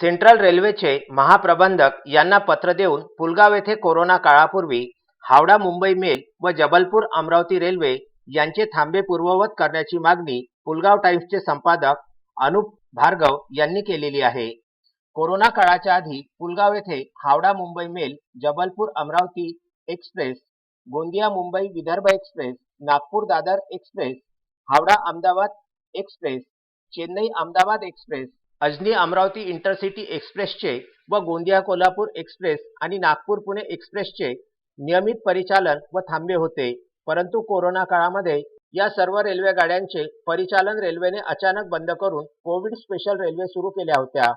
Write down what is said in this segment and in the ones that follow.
Central रेल्वेचे महाप्रबंधक यांना पत्र देऊन पुलगाव येथे कोरोना काळापूर्वी हावडा मुंबई मेल व जबलपूर अमरावती रेल्वे यांचे थांबे पूर्ववत करण्याची मागणी पुलगाव टाइम्सचे संपादक अनुप भार्गव यांनी केलेली आहे. कोरोना काळाच्या आधी पुलगाव येथे Howrah Mumbai mail Jabalpur Amravati express Gondia Mumbai Vidarbha express Nagpur Dadar express Howrah Ahmedabad express Chennai Ahmedabad express Ajni Amravati intercity एक्सप्रेसचे व गोंदिया कोल्हापूर एक्सप्रेस आणि नागपूर पुणे एक्सप्रेसचे नियमित परिचालन व थांबे होते. परंतु कोरोना काळामध्ये या सर्व रेल्वे गाड्यांचे परिचालन रेल्वेने अचानक बंद करून कोविड स्पेशल रेल्वे सुरू केल्या होत्या.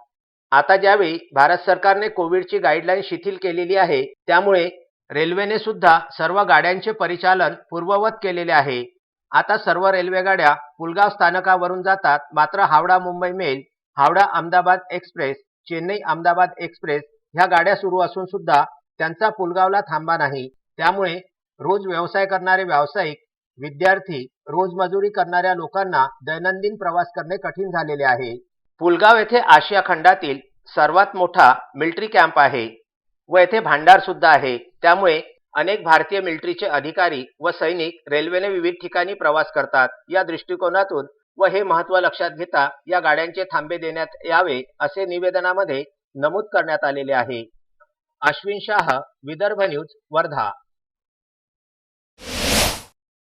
आता ज्यावेळी भारत सरकारने कोविडची गाईडलाईन शिथिल केलेली आहे त्यामुळे रेल्वेने सुद्धा सर्व गाड्यांचे परिचालन पूर्ववत केलेले आहे. आता सर्व रेल्वे गाड्या पुलगाव स्थानकावरून जातात मात्र Howrah Mumbai mail Howrah Ahmedabad express Chennai Ahmedabad express ह्या गाड्या सुरू असून सुद्धा त्यांचा पुलगावला थांबा नाही. त्यामुळे रोज व्यवसाय करणारे व्यावसायिक विद्यार्थी रोजमजुरी करणाऱ्या लोकांना दैनंदिन प्रवास करणे कठीण झालेले आहे. पुलगाव येथे आशिया खंडातील सर्वात मोठा मिलिटरी कॅम्प आहे व येथे भांडार सुद्धा आहे. त्यामुळे अनेक भारतीय मिलिटरीचे अधिकारी व सैनिक रेल्वेने विविध ठिकाणी प्रवास करतात. या दृष्टिकोनातून व हे महत्त्व लक्षात घेता या गाड्यांचे थांबे देण्यात यावे असे निवेदनामध्ये नमूद करण्यात आलेले आहे. अश्विन शाह विदर्भ न्यूज वर्धा.